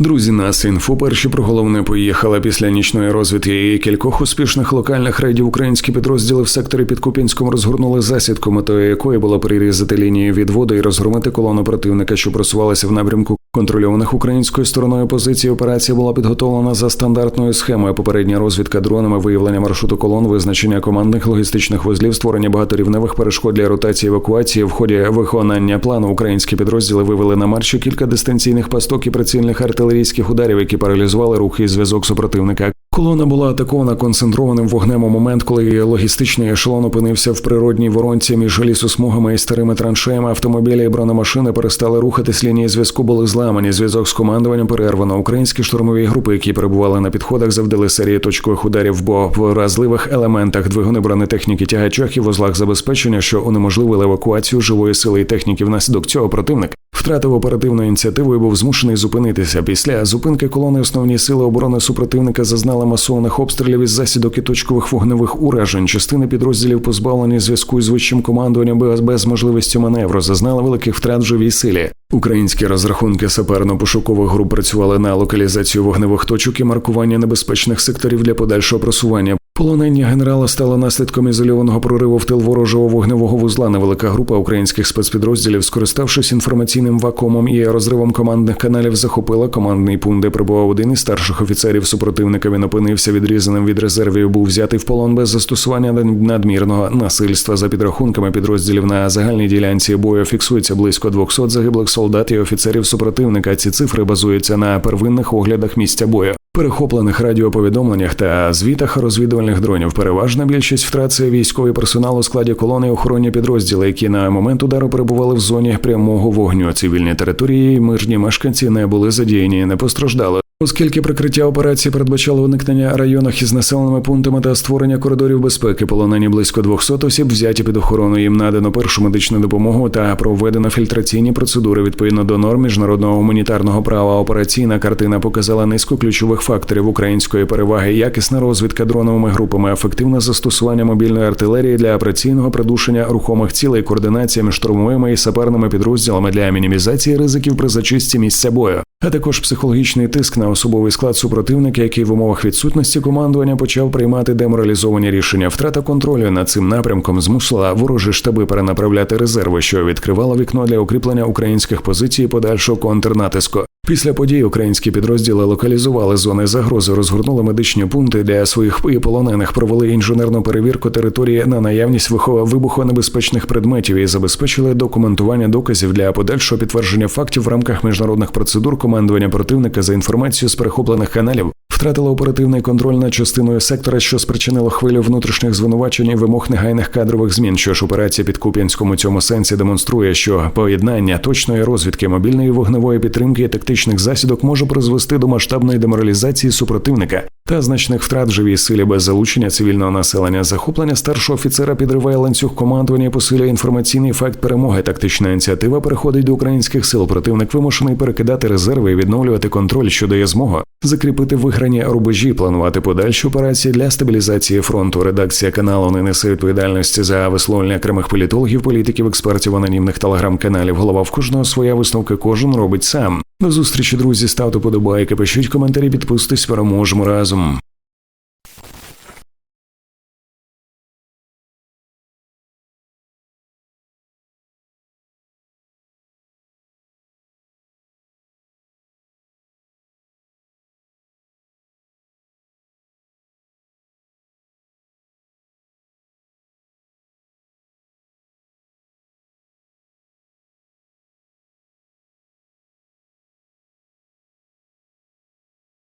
Друзі, нас інфо перші про головне поїхала після нічної розвідки і кількох успішних локальних рейдів українські підрозділи в секторі під Купінськом розгорнули засідку, метою якої було перерізати лінію відводу і розгромити колону противника, що просувалася в напрямку контрольованих українською стороною позицій. Операція була підготовлена за стандартною схемою. Попередня розвідка дронами, виявлення маршруту колон, визначення командних логістичних вузлів, створення багаторівневих перешкод для ротації евакуації. В ході виконання плану українські підрозділи вивели на марші кілька дистанційних пасток і прицільних артилерійських ударів, які паралізували рухи і зв'язок супротивника. Колона була атакована концентрованим вогнем у момент, коли логістичний ешелон опинився в природній воронці між лісосмугами і старими траншеями. Автомобілі і бронемашини перестали рухатись. Лінії зв'язку були зламані. Зв'язок з командуванням перервано. Українські штурмові групи, які перебували на підходах, завдали серії точкових ударів бо в вразливих елементах двигуни бронетехніки тягачах і вузлах забезпечення, що унеможливили евакуацію живої сили і техніки. Внаслідок цього противник втратив оперативну ініціативу і був змушений зупинитися. Після зупинки колони основні сили оборони супротивника зазнали масованих обстрілів із засідок і точкових вогневих уражень. Частини підрозділів позбавлені зв'язку з вищим командуванням без, без можливості маневру, зазнали великих втрат в живій силі. Українські розрахунки саперно-пошукових груп працювали на локалізацію вогневих точок і маркування небезпечних секторів для подальшого просування. Полонення генерала стало наслідком ізольованого прориву в тил ворожого вогневого вузла. Невелика група українських спецпідрозділів, скориставшись інформаційним вакуумом і розривом командних каналів, захопила командний пункт, де прибував один із старших офіцерів супротивника. Він опинився відрізаним від резервів. Був взятий в полон без застосування надмірного насильства. За підрахунками підрозділів на загальній ділянці бою фіксується близько 200 загиблих солдат і офіцерів супротивника. Ці цифри базуються на первинних оглядах місця бою перехоплених радіоповідомленнях та звітах розвідувальних дронів. Переважна більшість втрат це військовий персонал у складі колони охоронні підрозділи, які на момент удару перебували в зоні прямого вогню. Цивільні території і мирні мешканці не були задіяні, не постраждали. Оскільки прикриття операції передбачало уникнення районах із населеними пунктами та створення коридорів безпеки, полонені близько 200 осіб взяті під охорону. Їм надано першу медичну допомогу та проведено фільтраційні процедури відповідно до норм міжнародного гуманітарного права. Операційна картина показала низку ключових факторів української переваги, якісна розвідка дроновими групами, ефективне застосування мобільної артилерії для операційного придушення рухомих цілей, координація між штурмовими і саперними підрозділами для мінімізації ризиків при зачистці місця бою а також психологічний тиск на особовий склад супротивника, який в умовах відсутності командування почав приймати деморалізовані рішення. Втрата контролю над цим напрямком змусила ворожі штаби перенаправляти резерви, що відкривало вікно для укріплення українських позицій подальшого контрнатиску. Після подій українські підрозділи локалізували зони загрози, розгорнули медичні пункти для своїх полонених, провели інженерну перевірку території на наявність вибухонебезпечних предметів і забезпечили документування доказів для подальшого підтвердження фактів в рамках міжнародних процедур командування противника за інформацією з перехоплених каналів втратила оперативний контроль над частиною сектора, що спричинило хвилю внутрішніх звинувачень і вимог негайних кадрових змін. Що ж операція під Куп'янськом у цьому сенсі демонструє, що поєднання точної розвідки мобільної вогневої підтримки і тактичних засідок може призвести до масштабної деморалізації супротивника та значних втрат живій силі без залучення цивільного населення. Захоплення старшого офіцера підриває ланцюг командування, посилює інформаційний факт перемоги. Тактична ініціатива переходить до українських сил. Противник вимушений перекидати резерви і відновлювати контроль, що дає змогу закріпити виграні рубежі, планувати подальші операції для стабілізації фронту. Редакція каналу не несе відповідальності за висловлення окремих політологів, політиків, експертів, анонімних телеграм-каналів. Голова в кожного своя висновка кожен робить сам. До зустрічі, друзі. Ставте подобайки, пишіть коментарі, підписуйтесь, переможемо разом.